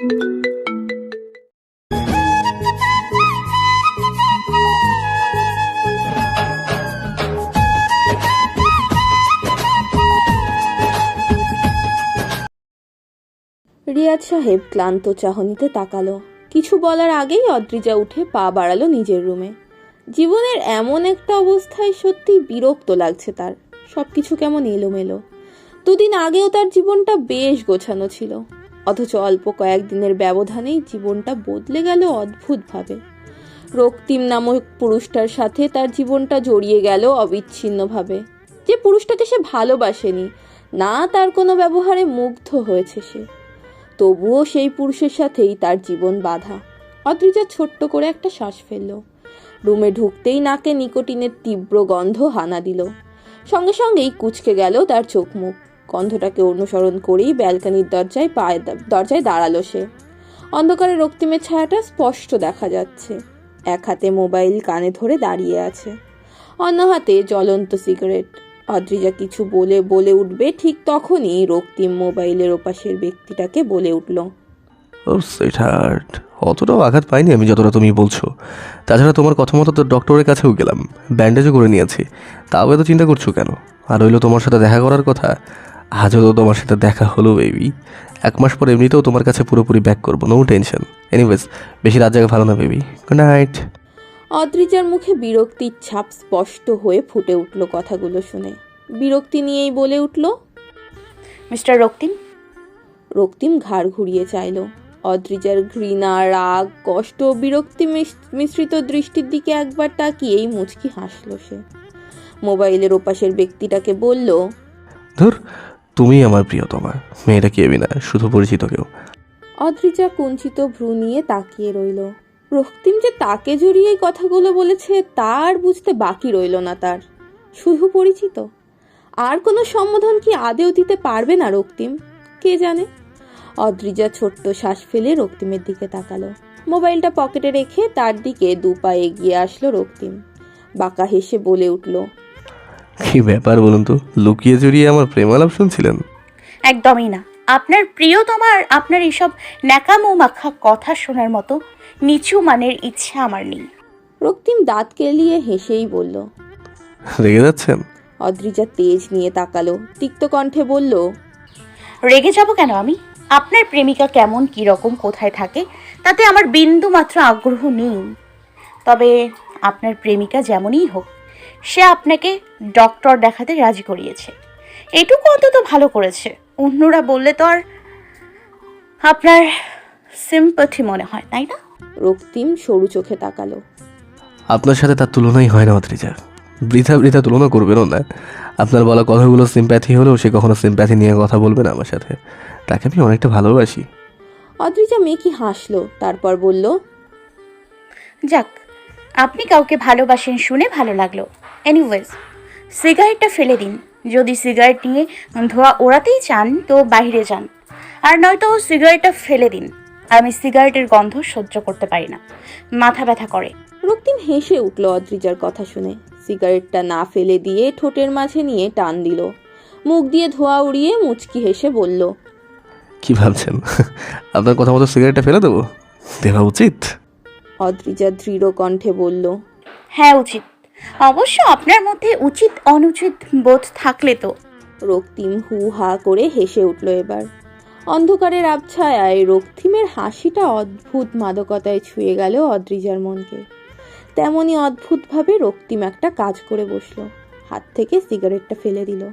রিয়াজ সাহেব ক্লান্ত চাহনিতে তাকালো। কিছু বলার আগেই অদ্রিজা উঠে পা বাড়ালো নিজের রুমে। জীবনের এমন একটা অবস্থায় সত্যি বিরক্ত লাগছে তার। সবকিছু কেমন এলোমেলো। দুদিন আগেও তার জীবনটা বেশ গোছানো ছিল। অথচ অল্প কয়েকদিনের ব্যবধানেই জীবনটা বদলে গেল অদ্ভুতভাবে। রক্তিম নামক পুরুষটার সাথে তার জীবনটা জড়িয়ে গেল অবিচ্ছিন্নভাবে। যে পুরুষটাকে সে ভালোবাসেনি, না তার কোনো ব্যবহারে মুগ্ধ হয়েছে সে। তবুও সেই পুরুষের সাথেই তার জীবন বাধা। অদ্রিজা ছোট্ট করে একটা শ্বাস ফেলল। রুমে ঢুকতেই নাকে নিকোটিনের তীব্র গন্ধ হানা দিল। সঙ্গে সঙ্গেই কুচকে গেল তার চোখ মুখ গন্ধটাকে অনুসরণ করেই ব্যালকানির দরজায় পায়ে দরজায় দাঁড়াল সে। অন্ধকারে রক্তিমের ছায়াটা স্পষ্ট দেখা যাচ্ছে। এক হাতে মোবাইল কানে ধরে দাঁড়িয়ে আছে। অন্য হাতে জ্বলন্ত সিগারেট। অদ্রিজা কিছু বলে বলে উঠবে ঠিক তখনই রক্তিম মোবাইলের ওপাশের ব্যক্তিটাকে বলে উঠল অতটাও আঘাত পাইনি আমি যতটা তুমি বলছো। তাছাড়া তোমার কথা মতো তো ডক্টরের কাছেও গেলাম। ব্যান্ডেজও করে নিয়েছি। তাও এত চিন্তা করছ কেন? আর হইল তোমার সাথে দেখা করার কথা? আজও তো তোমার সাথে দেখা হলো বেবি এক মাস পর এমনিতেও তোমার কাছে পুরোপুরি ব্যাক করব নো টেনশন এনিওয়েজ বেশি রাত জায়গা ভালো না বেবি গুড নাইট অদ্রিজার মুখে বিরক্তির ছাপ স্পষ্ট হয়ে ফুটে উঠল কথাগুলো শুনে। বিরক্তি নিয়েই বলে উঠল মিস্টার রক্তিম? রক্তিম ঘাড় ঘুরিয়ে চাইল। অদ্রিজার ঘৃণা রাগ কষ্ট বিরক্তি মিশ- মিশ্রিত দৃষ্টির দিকে একবার তাকিয়েই মুচকি হাসল সে। মোবাইলের ওপাশের ব্যক্তিটাকে বলল ধুর তুমি আমার প্রিয়তমা। মেয়েটা কে না শুধু পরিচিত কেউ। অদ্রিজা কুঞ্চিত ভ্রু নিয়ে তাকিয়ে রইল। রক্তিম যে তাকে জড়িয়ে কথাগুলো বলেছে, তার বুঝতে বাকি রইল না তার। শুধু পরিচিত। আর কোনো সম্বোধন কি আদেও দিতে পারবে না রক্তিম? কে জানে? অদ্রিজা ছোট্ট শ্বাস ফেলে রক্তিমের দিকে তাকালো। মোবাইলটা পকেটে রেখে তার দিকে দু পা এগিয়ে আসলো রক্তিম। বাঁকা হেসে বলে উঠল কি ব্যাপার বলুন তো? লুকিয়ে জড়িয়ে আমার প্রেমালাপ শুনছিলেন? একদমই না। আপনার প্রিয়তমার আপনার এইসব ন্যাকামো মাখা কথা শোনার মতো নিচু মানের ইচ্ছা আমার নেই। রক্তিম দাঁত কেলিয়ে হেসেই বলল রেগে যাচ্ছেন? অদ্রিজা তেজ নিয়ে তাকালো তিক্ত কণ্ঠে বলল রেগে যাব কেন আমি? আপনার প্রেমিকা কেমন কি রকম কোথায় থাকে তাতে আমার বিন্দু মাত্র আগ্রহ নেই। তবে আপনার প্রেমিকা যেমনই হোক সে আপনাকে ডক্টর দেখাতে রাজি করিয়েছে। এটুকু অন্তত ভালো করেছে। অন্যরা বললে তো আর আপনার সিম্পথি মনে হয় তাই না? রক্তিম সরু চোখে তাকালো। আপনার সাথে তার তুলনাই হয় না অত্রিজা বৃথা বৃথা তুলনা করবেনও না। আপনার বলা কথাগুলো সিম্প্যাথি হলেও সে কখনো সিম্প্যাথি নিয়ে কথা বলবে না আমার সাথে। তাকে আমি অনেকটা ভালোবাসি। অদ্রিজা মেয়ে মেকি হাসলো তারপর বলল যাক আপনি কাউকে ভালোবাসেন শুনে ভালো লাগল। এনিওয়েজ সিগারেটটা ফেলে দিন। যদি সিগারেট নিয়ে ধোয়া ওড়াতেই চান তো বাইরে যান। আর নয়তো সিগারেটটা ফেলে দিন। আমি সিগারেটের গন্ধ সহ্য করতে পারি না। মাথা ব্যথা করে। রক্তিম হেসে উঠল অদ্রিজার কথা শুনে। সিগারেটটা না ফেলে দিয়ে ঠোঁটের মাঝে নিয়ে টান দিল। মুখ দিয়ে ধোয়া উড়িয়ে মুচকি হেসে বলল কি ভাবছেন? আপনার কথা মতো সিগারেটটা ফেলে দেবো? দেওয়া উচিত? অদ্রিজা দৃঢ় কণ্ঠে বলল হ্যাঁ উচিত। অবশ্য আপনার মধ্যে উচিত অনুচিত বোধ থাকলে তো। রক্তিম হু হা করে হেসে উঠল এবার। অন্ধকারের আবছায়ায় রক্তিমের হাসিটা অদ্ভুত মাদকতায় ছুঁয়ে গেল অদ্রিজার মনকে। তেমনি অদ্ভুতভাবে রক্তিম একটা কাজ করে বসল। হাত থেকে সিগারেটটা ফেলে দিল।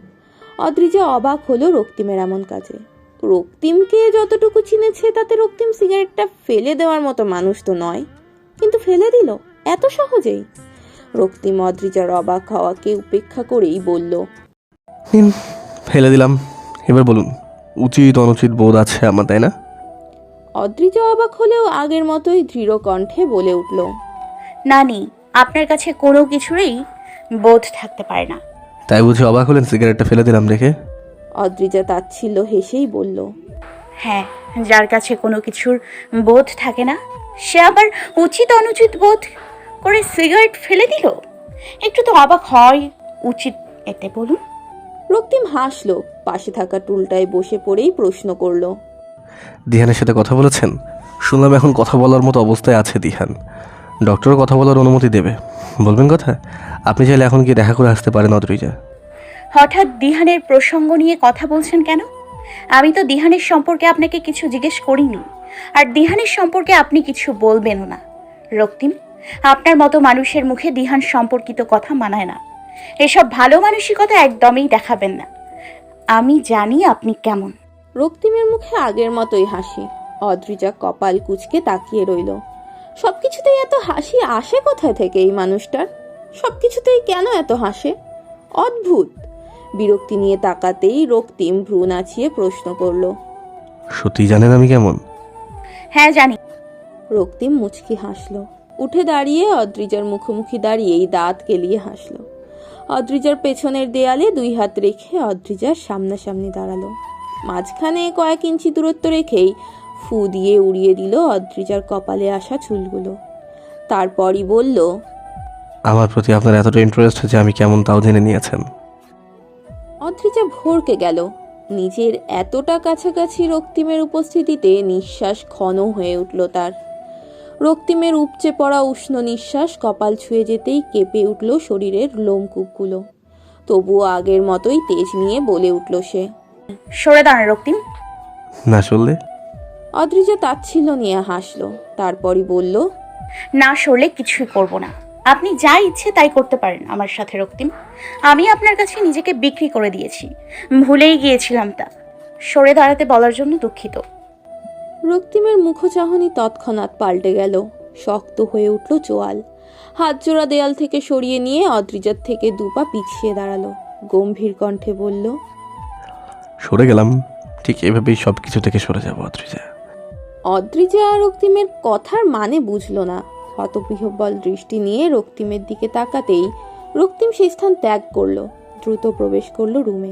অদ্রিজা অবাক হলো রক্তিমের এমন কাজে। রক্তিমকে যতটুকু চিনেছে তাতে রক্তিম সিগারেটটা ফেলে দেওয়ার মতো মানুষ তো নয়। কিন্তু ফেলে দিল? এত সহজেই। রক্তিম অদ্রিজার অবাক হওয়াকে উপেক্ষা করেই বলল নিন ফেলে দিলাম। এবার বলুন উচিত অনুচিত বোধ আছে আমার তাই না? অদ্রিজা অবাক হলেও আগের মতোই দৃঢ় কণ্ঠে বলে উঠল না নেই আপনার কাছে কোনো কিছুরই বোধ থাকতে পারে না। তাই বুঝে অবাক হলেন সিগারেটটা ফেলে দিলাম দেখে? অদ্রিজা তাচ্ছিল্য হেসেই বলল হ্যাঁ যার কাছে কোনো কিছুর বোধ থাকে না সে আবার উচিত অনুচিত বোধ করে সিগারেট ফেলে দিল? একটু তো অবাক হয় উচিত এতে বলুন। রক্তিম হাসলো পাশে থাকা টুলটায় বসে পড়েই প্রশ্ন করল। দিহানের সাথে কথা বলেছেন? শুনলাম এখন কথা বলার মতো অবস্থায় আছে দিহান। ডক্টর কথা বলার অনুমতি দেবে। বলবেন কথা? আপনি চাইলে এখন গিয়ে দেখা করে আসতে পারেন অদ্রিজা। হঠাৎ দিহানের প্রসঙ্গ নিয়ে কথা বলছেন কেন? আমি তো দিহানের সম্পর্কে আপনাকে কিছু জিজ্ঞেস করিনি। আর দিহানের সম্পর্কে আপনি কিছু বলবেনও না। রক্তিম? আপনার মতো মানুষের মুখে দিহান সম্পর্কিত কথা মানায় না। এসব ভালো মানসিকতা একদমই দেখাবেন না। আমি জানি আপনি কেমন। রক্তিমের মুখে আগের মতোই হাসি। অদ্রিজা কপাল কুচকে তাকিয়ে রইল। সবকিছুতেই এত হাসি আসে কোথায় থেকে এই মানুষটার? সবকিছুতেই কেন এত হাসে? অদ্ভুত। বিরক্তি নিয়ে তাকাতেই রক্তিম ভ্রু নাচিয়ে প্রশ্ন করল সত্যি জানেন আমি কেমন? হ্যাঁ জানি। রক্তিম মুচকি হাসলো। উঠে দাঁড়িয়ে অদ্রিজার মুখোমুখি দাঁড়িয়েই দাঁত কেলিয়ে হাসল। অদ্রিজার পেছনের দেয়ালে দুই হাত রেখে অদ্রিজার সামনাসামনি দাঁড়াল। মাঝখানে কয়েক ইঞ্চি দূরত্ব রেখেই ফু দিয়ে উড়িয়ে দিল অদ্রিজার কপালে আসা চুলগুলো। তারপরই বলল আমার প্রতি আপনার এতটা ইন্টারেস্ট যে আমি কেমন তাও জেনে নিয়েছেন। অদ্রিজা ভরকে গেল। নিজের এতটা কাছাকাছি রক্তিমের উপস্থিতিতে নিঃশ্বাস ঘন হয়ে উঠল তার। রক্তিমের উপচে পড়া উষ্ণ নিঃশ্বাস কপাল ছুঁয়ে যেতেই কেঁপে উঠল শরীরের লোমকূপগুলো তবুও আগের মতোই তেজ নিয়ে বলে উঠল সে। সরে দাঁড়ান রক্তিম। না চললে অদ্রিজা তাচ্ছিল্য নিয়ে হাসলো তারপরই বলল না সরলে কিছুই করব না। আপনি যা ইচ্ছে তাই করতে পারেন আমার সাথে রক্তিম। আমি আপনার কাছে নিজেকে বিক্রি করে দিয়েছি। ভুলেই গিয়েছিলাম তা। সরে দাঁড়াতে বলার জন্য দুঃখিত। রক্তিমের মুখচাহনি তৎক্ষণাৎ পাল্টে গেল। শক্ত হয়ে উঠল চোয়াল। হাত জোড়া দেয়াল থেকে সরিয়ে নিয়ে অদ্রিজার থেকে দুপা পিছিয়ে দাঁড়াল। গম্ভীর কণ্ঠে বলল সরে গেলাম। ঠিক এভাবেই সব কিছু থেকে সরে যাব অদ্রিজা। অদ্রিজা রক্তিমের কথার মানে বুঝল না। হতবিহ্বল দৃষ্টি নিয়ে রক্তিমের দিকে তাকাতেই রক্তিম সেই স্থান ত্যাগ করল। দ্রুত প্রবেশ করল রুমে।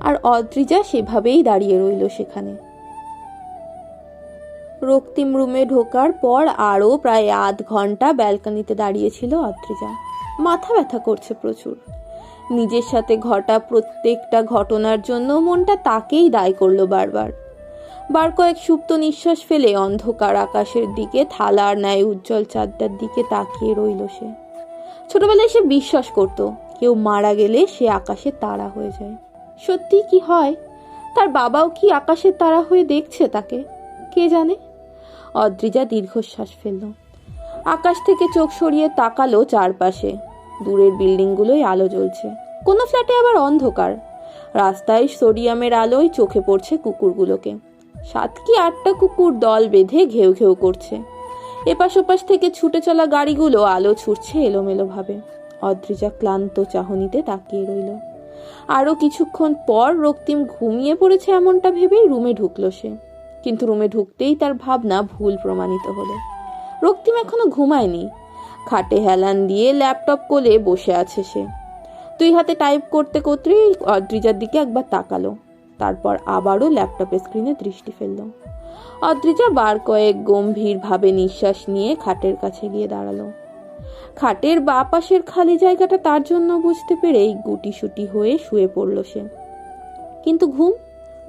আর অদ্রিজা সেভাবেই দাঁড়িয়ে রইল সেখানে। রক্তিম রুমে ঢোকার পর আরও প্রায় আধ ঘণ্টা ব্যালকনিতে দাঁড়িয়েছিল অদ্রিজা। মাথা ব্যথা করছে প্রচুর। নিজের সাথে ঘটা প্রত্যেকটা ঘটনার জন্য মনটা তাকেই দায় করল বারবার। বার কয়েক সুপ্ত নিঃশ্বাস ফেলে অন্ধকার আকাশের দিকে থালার ন্যায় উজ্জ্বল চাঁদটার দিকে তাকিয়ে রইল সে। ছোটবেলায় সে বিশ্বাস করত, কেউ মারা গেলে সে আকাশে তারা হয়ে যায়। সত্যি কি হয়? তার বাবাও কি আকাশের তারা হয়ে দেখছে তাকে? কে জানে? অদ্রিজা দীর্ঘশ্বাস ফেলল। আকাশ থেকে চোখ সরিয়ে তাকালো চারপাশে। দূরের বিল্ডিংগুলোয় আলো জ্বলছে। কোনো ফ্ল্যাটে আবার অন্ধকার। রাস্তায় সোডিয়ামের আলোয় চোখে পড়ছে কুকুরগুলোকে। সাত কি আটটা কুকুর দল বেঁধে ঘেউ ঘেউ করছে। এপাশ ওপাশ থেকে ছুটে চলা গাড়িগুলো আলো ছুটছে এলোমেলোভাবে। অদ্রিজা ক্লান্ত চাহনিতে তাকিয়ে রইল। আরও কিছুক্ষণ পর রক্তিম ঘুমিয়ে পড়েছে এমনটা ভেবেই রুমে ঢুকলো সে। কিন্তু রুমে ঢুকতেই তার ভাবনা ভুল প্রমাণিত হলো। রক্তিম এখনও ঘুমায়নি। খাটে হেলান দিয়ে ল্যাপটপ কোলে বসে আছে সে। দুই হাতে টাইপ করতে করতেই অদ্রিজার দিকে একবার তাকালো। তারপর আবারও ল্যাপটপের স্ক্রিনে দৃষ্টি ফেলল। অদ্রিজা বার কয়েক গম্ভীরভাবে নিঃশ্বাস নিয়ে খাটের কাছে গিয়ে দাঁড়াল। খাটের বা পাশের খালি জায়গাটা তার জন্য বুঝতে পেরেই গুটিসুটি হয়ে শুয়ে পড়ল সে। কিন্তু ঘুম?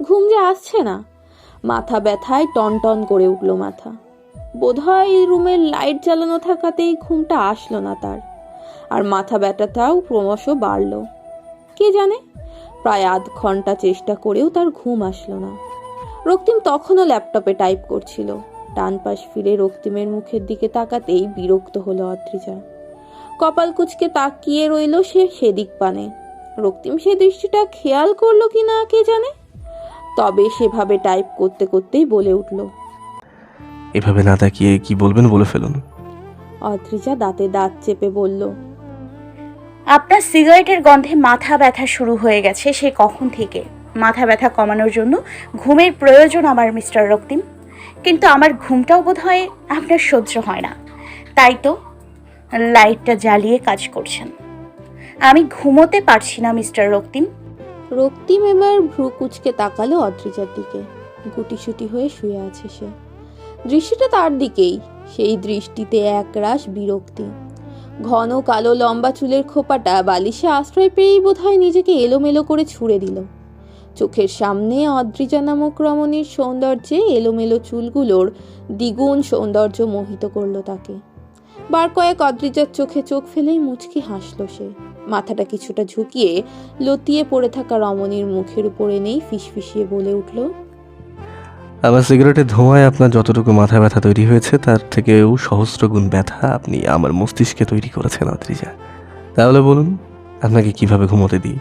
ঘুম যে আসছে না। মাথা ব্যথায় টনটন করে উঠল মাথা। বোধহয় রুমের লাইট জ্বালানো থাকাতেই ঘুমটা আসলো না তার। আর মাথা ব্যথাটাও ক্রমশ বাড়ল। কে জানে? প্রায় আধ ঘণ্টা চেষ্টা করেও তার ঘুম আসলো না। রক্তিম তখনও ল্যাপটপে টাইপ করছিল। ডান পাশ ফিরে রক্তিমের মুখের দিকে তাকাতেই বিরক্ত হলো অদ্রিজা। কপাল কুচকে তাকিয়ে রইল সে সেদিক পানে। রক্তিম সে দৃষ্টিটা খেয়াল করল কি না, কে জানে? তবে সেভাবে টাইপ করতে করতেই বলে উঠল। এভাবে না তাকিয়ে কি বলবেন বলে ফেলুন। অদ্রিজা দাঁতে দাঁত চেপে বলল আপনার সিগারেটের গন্ধে মাথা ব্যথা শুরু হয়ে গেছে সে কখন থেকে? মাথা ব্যথা কমানোর জন্য ঘুমের প্রয়োজন আমার মিস্টার রক্তিম। কিন্তু আমার ঘুমটাও বোধ হয় আপনার সহ্য হয় না। তাই তো লাইটটা জ্বালিয়ে কাজ করছেন। আমি ঘুমোতে পারছি না মিস্টার রক্তিম। রক্তিম এবার ভ্রু কুচকে তাকালো অদ্রিজার দিকে। গুটিসুটি হয়ে শুয়ে আছে সে। দৃষ্টিটা তার দিকেই। সেই দৃষ্টিতে একরাশ বিরক্তি। ঘন কালো লম্বা চুলের খোপাটা বালিশে আশ্রয় পেয়েই বোধহয় নিজেকে এলোমেলো করে ছুঁড়ে দিল। চোখের সামনে অদ্রিজা নামক রমণীর সৌন্দর্যে এলোমেলো চুলগুলোর দ্বিগুণ সৌন্দর্য মোহিত করল তাকে। বার কয়েক অদ্রিজার চোখে চোখ ফেলেই মুচকি হাসল সে। মাথাটা কিছুটা ঝুঁকিয়ে লতিয়ে পড়ে থাকা রমণীর মুখের উপরে নেই ফিসফিসিয়ে বলে উঠল আমার সিগারেটের ধোঁয়ায় আপনার যতটুকু মাথা ব্যথা তৈরি হয়েছে তার থেকেও সহস্র গুণ ব্যথা আপনি আমার মস্তিষ্কে তৈরি করেছেন অদ্রিজা। তাহলে বলুন আপনাকে কীভাবে ঘুমোতে দিই?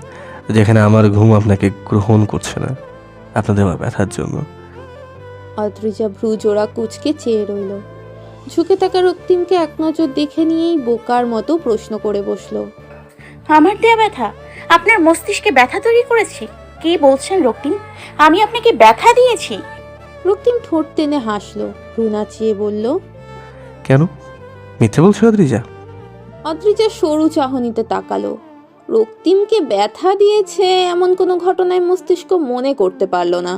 যেখানে আমার ঘুম আপনাকে গ্রহণ করছে না আপনার দেওয়া ব্যথার জন্য। অদ্রিজা ভ্রু জোড়া কুচকে চেয়ে রইল। ঝুঁকে থাকা রক্তিমকে এক নজর দেখে নিয়েই বোকার মতো প্রশ্ন করে বসল। আমার দেয়া ব্যথা? আপনার মস্তিষ্কে ব্যথা তৈরি করেছি? কি বলছেন রক্তিম? আমি আপনাকে ব্যথা দিয়েছি। রক্তিম ঠোঁট টেনে হাসলো। ভ্রু নাচিয়ে বলল কেন? মিথ্যে বলছো অদ্রিজা? অদ্রিজা সরু চাহনিতে তাকালো। রক্তিমকে ব্যথা দিয়েছে এমন কোনো ঘটনায় মস্তিষ্ক মনে করতে পারল না।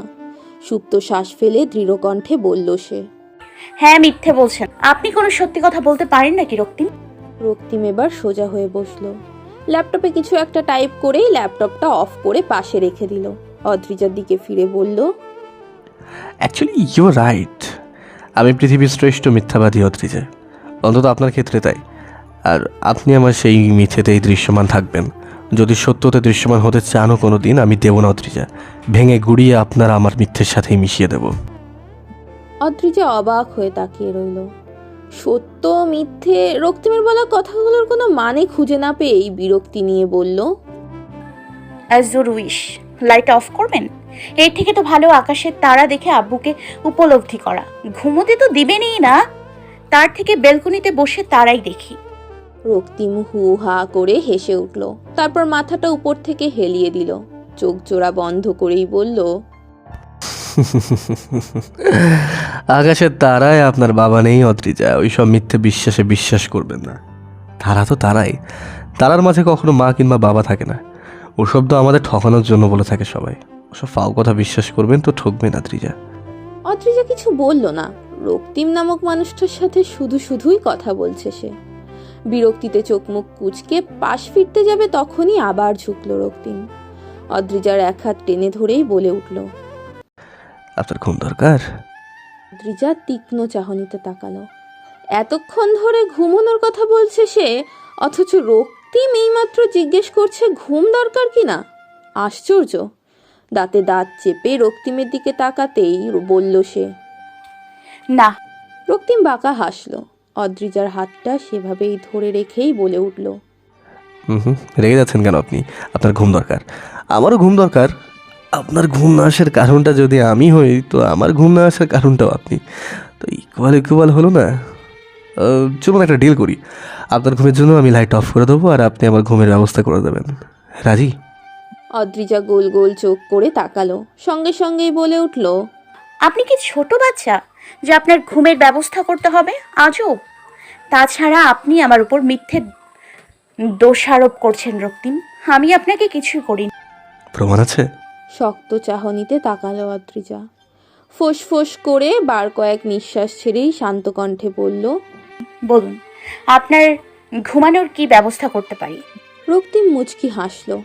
সুপ্ত শ্বাস ফেলে দৃঢ় কণ্ঠে বলল সে হ্যাঁ মিথ্যে বলছেন। আপনি কোনো সত্যি কথা বলতে পারেন নাকি রক্তিম? রক্তিম এবার সোজা হয়ে বসল। ল্যাপটপে কিছু একটা টাইপ করেই ল্যাপটপটা অফ করে পাশে রেখে দিল। অদ্রিজার দিকে ফিরে বলল অ্যাকচুয়ালি ইউ রাইট আমি পৃথিবীর শ্রেষ্ঠ মিথ্যাবাদী অদ্রিজা অন্তত আপনার ক্ষেত্রে তাই। আর আপনি আমার সেই মিথ্যেতেই দৃশ্যমান থাকবেন। যদি সত্যতে দৃশ্যমান হতে চানও কোনো দিন আমি দেব না অদ্রিজা। ভেঙে গুড়িয়ে আপনার আমার মিথ্যের সাথেই মিশিয়ে দেব। অদ্রিজা অবাক হয়ে তাকিয়ে রইল। সত্য মিথ্যে রক্তিমের বলা কথাগুলোর কোনো মানে খুঁজে না পেয়েই বিরক্তি নিয়ে বলল as your wish light off করবেন? এর থেকে তো ভালো আকাশের তারা দেখে আব্বুকে উপলব্ধি করা। ঘুমোতে তো দিবেনই না। তার থেকে বেলকনিতে বসে তারাই দেখি। রক্তিম হু হা করে হেসে উঠল তারপর মাথাটা উপর থেকে হেলিয়ে দিল চোখ জোড়া বন্ধ করেই বলল আকাশের তারায় আপনার বাবা নেই অদ্রিজা। ওইসব মিথ্যে বিশ্বাসে বিশ্বাস করবেন না। তারা তো তারাই। তারার মাঝে কখনো মা কিংবা বাবা থাকে না। ওসব তো আমাদের ঠকানোর জন্য বলে থাকে সবাই। ওসব ফাও কথা বিশ্বাস করবেন তো ঠকবেন আদ্রিজা অদ্রিজা কিছু বলল না। রক্তিম নামক মানুষটার সাথে শুধু শুধুই কথা বলছে সে। বিরক্তিতে চোখ মুখ কুচকে পাশ ফিরতে যাবে তখনই আবার ঝুঁকলো রক্তিম। অদ্রিজার এক হাত টেনে ধরেই বলে উঠল আপনার ঘুম দরকার? অদ্রিজা তীক্ষ্ণ চাহনিতে তাকালো। এতক্ষণ ধরে ঘুমানোর কথা বলছে সে অথচ রক্তিম এইমাত্র জিজ্ঞেস করছে ঘুম দরকার কিনা আশ্চর্য। দাঁতে দাঁত চেপে রক্তিমের দিকে তাকাতেই বলল সে না। রক্তিম বাঁকা হাসলো। অদ্রিজার হাতটা সেভাবেই ধরে রেখেই বলে উঠল হুম হুম রেগে যাচ্ছেন কেন আপনি? আপনার ঘুম দরকার। আমারও ঘুম দরকার। আপনার ঘুম না আসার কারণটা যদি আমি হই তো আমার ঘুম না আসার কারণটাও আপনি। তো ইকুয়াল ইকুয়াল হলো না। চলুন একটা ডিল করি। আপনার ঘুমের জন্য আমি লাইট অফ করে দেবো আর আপনি আমার ঘুমের ব্যবস্থা করে দেবেন। রাজি? অদ্রিজা গোল গোল চোখ করে তাকালো সঙ্গে সঙ্গেই বলে উঠল আপনি কি ছোট বাচ্চা যে আপনার ঘুমের ব্যবস্থা করতে হবে আজও? তাছাড়া আপনি আমার উপর মিথ্যে দোষারোপ করছেন রক্তিম। আমি আপনাকে কিছুই করিনি। প্রমাণ আছে? শক্ত চাহনিতে তাকালো অদ্রিজা। ফোঁস ফোঁস করে বার কয়েক নিঃশ্বাস ছেড়েই শান্ত কণ্ঠে বলল বলুন আপনার ঘুমানোর কি ব্যবস্থা করতে পারি? রক্তিম মুচকি হাসলো।